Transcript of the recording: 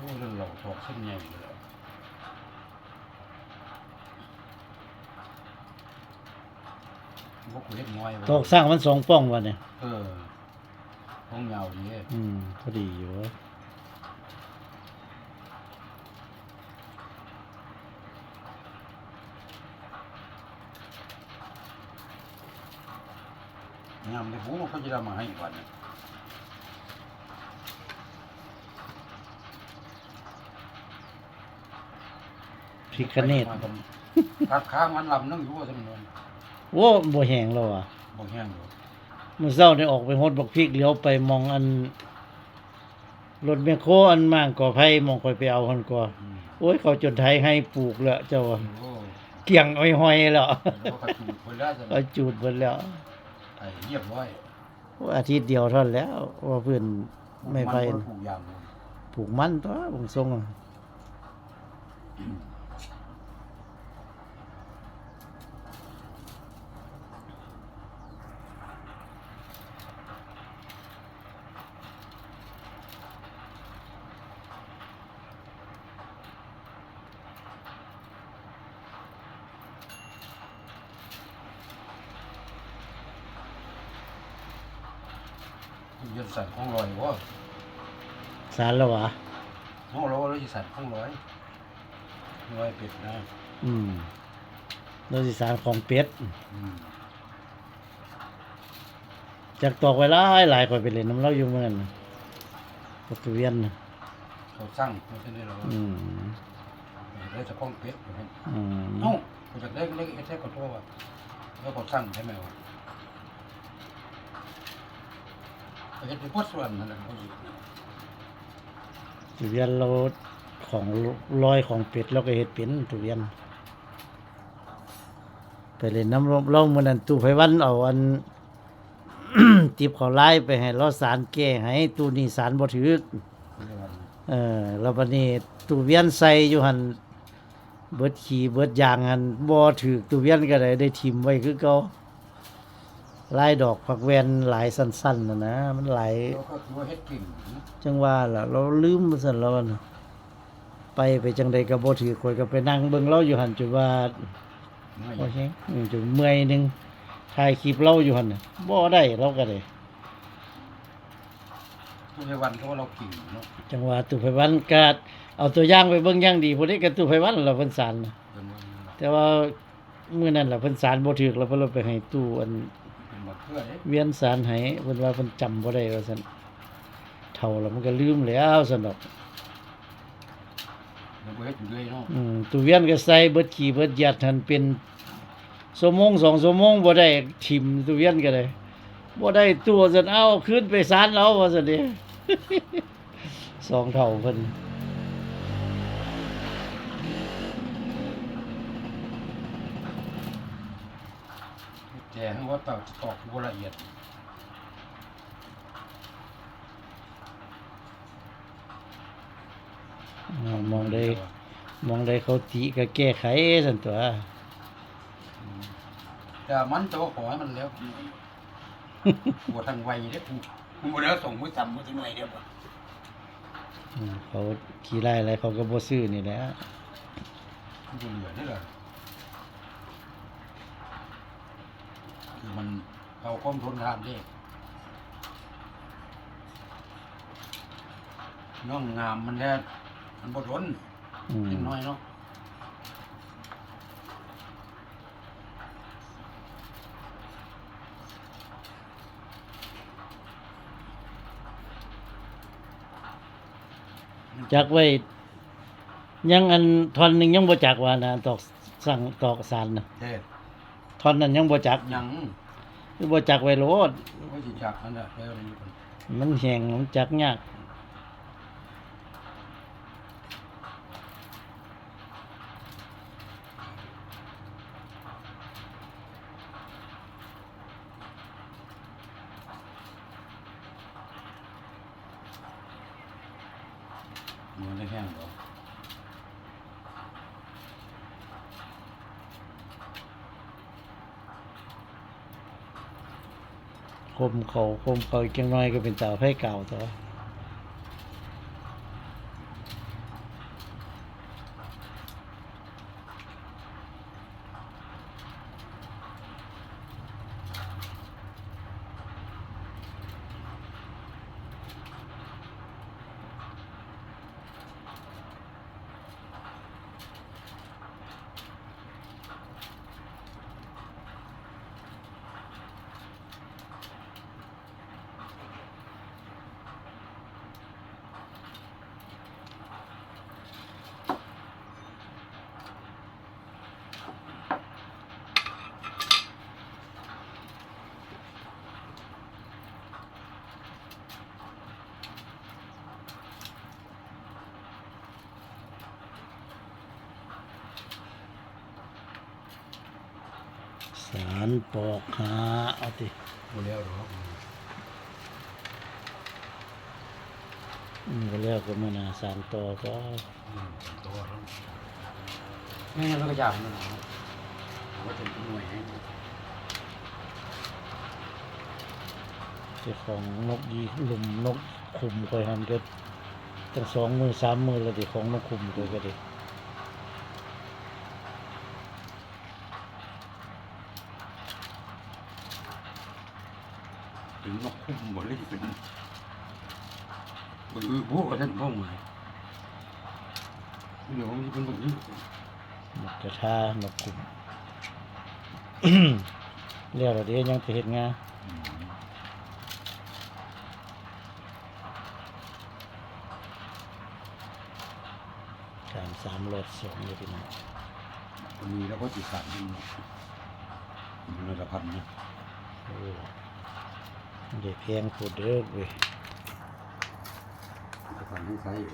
เส้นใหญ่เลยพวกกูเล็กน้อยไว้ตอกสร้างมันสองป้องวะเนี่ย เออห้องยาวดีอืมพอดีอยู่งามเลยหูมันเขาจะได้มาให้อีกวันหนึง พิคเนตมาผมตัดค้างมันลำนึงอยู่ว่าจำนวนโว้บ่แห้งแล้วอะบ่แห้งอยู่มื้อเช้าได้ออกไปฮดบักพริกเลี้ยวไปมองอันรถแมคโครอันมางก่อไผ่มองค่อยไปเอาหั่นก่ออืมโอ้ยเขาจนไทยให้ปลูกแล้วเจ้าว่าโอ้เกี่ยงอ้อยห้อยแล้วแล้วก็จูดคนแล้วจะก็จูดเบิดแล้วไอ้เรียบร้อยโอ้อาทิตย์เดียวเท่านั้นแล้วว่าเพิ่นไม่ไปนผูกยางเลยปลูกมันตัวบงทรงอะ ยันสั่นห้องลอยว่าสารแล้ววะห้องลอยแล้วจะสั่นห้องลอยลอยเป็ดนะอืมเราสิสารของเป็ดอืมจากตอกไว้หลายหลายข่อยไปเล่นน้ำเล่าอยู่เมื่อนั้นประตูเวียนน่ะเขาสั่งไม่ใช่ได้หรออืมแล้วจะห้องเป็ดอยู่ครับอืมเอ้าเขาจะเล็กเล็กเอ็ดเล็กกว่าตัวว่ะแล้วเขาสั่งใช่ไหมวะ เขาจะไปพดส่วนนั่นแหละเขาอยู่ประตูเวียนเราของลอยของเป็ดเราก็เฮ็ดเป็นตูเวียน ไปเล่นน้ำเล่าเมื่อนั้นตู้ไผวันเอาอัน ติบเขาไล่ไปให้เราสารแก้ให้ตู้นี้สารบ่ถือเออแล้วบัดนี้ตู้เวียนใส่อยู่หันเบิดขี่เบิดยางหันบ่ถือตู้เวียนก็ได้ได้ทิ่มไว้คือเก่า ลายดอกผักแวนหลายสั้นๆน่ะนะ มันหลายแล้วก็คือว่าเฮ็ดกิ่งนะจังว่าล่ะ เราลืมซั่นแล้วน่ะไปไปจังใดก็บ่ถือข่อยก็ไปนั่งเบิ่งเราอยู่หั่นจนว่าไม่โอเคอืมจนเมื่อยหนึงถ่ายคลิปเราอยู่หั่นน่ะบ่ได้เราก็ได้ ทุกวันเขาว่าเรากิ่งเนาะจังว่าตู้ไผวันก็เอาตัวอย่างไปเบิ่งอย่างดีพุ่นนี้ก็ตู้ไผวันล่ะเพิ่นสานน่ะเป็นวันนี้ล่ะแต่ว่ามื้อนั้นล่ะเพิ่นสารบ่ถูกแล้วเพิ่นเลยไปให้ตู้อัน เป็นบักเพื่อเด้เวียนสารให้เพิ่นว่าเพิ่นจำบ่ได้ว่าซั่นเฒ่าแล้วมันก็ลืมแล้วซั่นดอกเราบ่เฮ็ดอยู่เรื่อยเนาะอืมตู้เวียนก็ใส่เบิดขี้เบิดยัดหันเป็นชั่วโมงสองชั่วโมงบ่ได้ทิ่มตู้เวียนก็ได้บ่ได้ตัวซั่นเอาขึ้นไปสารเอาว่าซั่นเด้สองเท่าเพิ่น งว่าตอกตอกบ่ละเอียดอ่ามองได้มองได้เขาติก็แก้ไขซั่นตัวแต่มันจะว่าขอให้มันแล้วปวดทางไวเด้กูกูบ่ได้ส่งมือต่ำมือถึงหน่อยเดียวบ่อืมเขาขี้ไล่อะไรเขาก็บ่ซื้อนี่แหละมันจะเหลือนี่แหละคือ มันเอาความทนทานเด้น้องงามมันแท้มันบ่ทนอืมนิดน้อยเนาะมันจักไว้ ยังอันท่อนหนึงยังบ่จักว่านะตอกสั่งตอกสารน่ะเทศ ท่อนนั้นยังบ่จักยังคือบ่จักไว้โลดไว้สิจักนั่นแหละแล้วนี่คนมันแห้งมันจักยากมันได้แห้งบ่ คมเขาคมเขาอีกจังน้อยก็เป็นเตาไฟเก่าตัว สารปอกหาเอาติหมดแล้วหรอกอืมก็แล้วก็มานาสารต่อก็อืมตัวแล้วไม่งั้นเราก็ยากนั่นแหละผมว่าจะเป็นหน่วยให้เจ้าของนกยีหลุมนกคุมคอยหันก็ตั้งสองมือสามมือแล้วติของนกคุมคอยก็ดิ ถึงนกคุ้มหมดเลยที่เป็นบนอือพวกท่านพ่อหมายเดี๋ยวมันจะเป็นแบบนี้นกกระทานกคุมแล้วเราเดี๋ยวยังไปเฮ็ดงานการสามรถสองเลยพี่น้องวันนี้เราก็จิตสั่นขึ้นมาเป็นระพันนะ เด็กแพงโคตรเด้อเว้ยจะสั่นให้ใช้อยู่